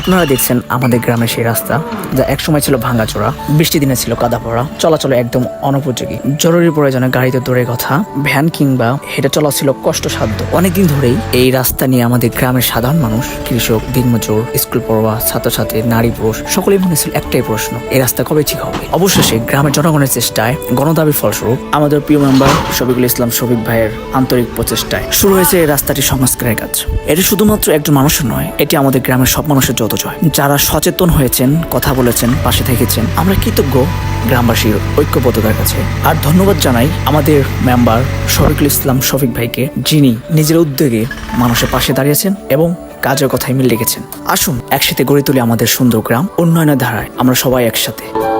আপনারা দেখছেন আমাদের গ্রামের সেই রাস্তা, যা একসময় ছিল ভাঙাচোরা বৃষ্টি দিনে ছিল কাদা পড়া চলাচলে একদম অনুপযোগী। জরুরি প্রয়োজনে গাড়িতে দূরের কথা, ভ্যান কিংবা হেঁটে চলা ছিল কষ্টসাধ্য। অনেকদিন ধরেই এই রাস্তা নিয়ে আমাদের গ্রামের সাধারণ মানুষ, কৃষক, দিনমজুর, স্কুল পড়ুয়া, ছাত্রছাত্রী, নারী পুরুষ, সকলেই মনে ছিল একটাই প্রশ্ন, এই রাস্তা কবে ঠিক হবে? অবশেষে গ্রামের জনগণের চেষ্টায় গণদাবির ফলস্বরূপ আমাদের প্রিয় মেম্বার শফিকুল ইসলাম শফিক ভাইয়ের আন্তরিক প্রচেষ্টায় শুরু হয়েছে এই রাস্তাটি সংস্কারের কাজ। এটি শুধুমাত্র একজন মানুষের নয়, এটি আমাদের গ্রামের সব মানুষের যত জয়। যারা সচেতন হয়েছেন, কথা বলেছেন, পাশে থেকেছেন, আমরা কৃতজ্ঞ গ্রামবাসীর ঐক্যবদ্ধতার কাছে। আর ধন্যবাদ জানাই আমাদের মেম্বার শফিকুল ইসলাম শফিক ভাইকে, যিনি নিজের উদ্যোগে মানুষের পাশে দাঁড়িয়েছেন এবং কাজের কথায় মিল রেখেছেন। আসুন, একসাথে গড়ে তুলি আমাদের সুন্দর গ্রাম, উন্নয়নের ধারায়। আমরা সবাই একসাথে।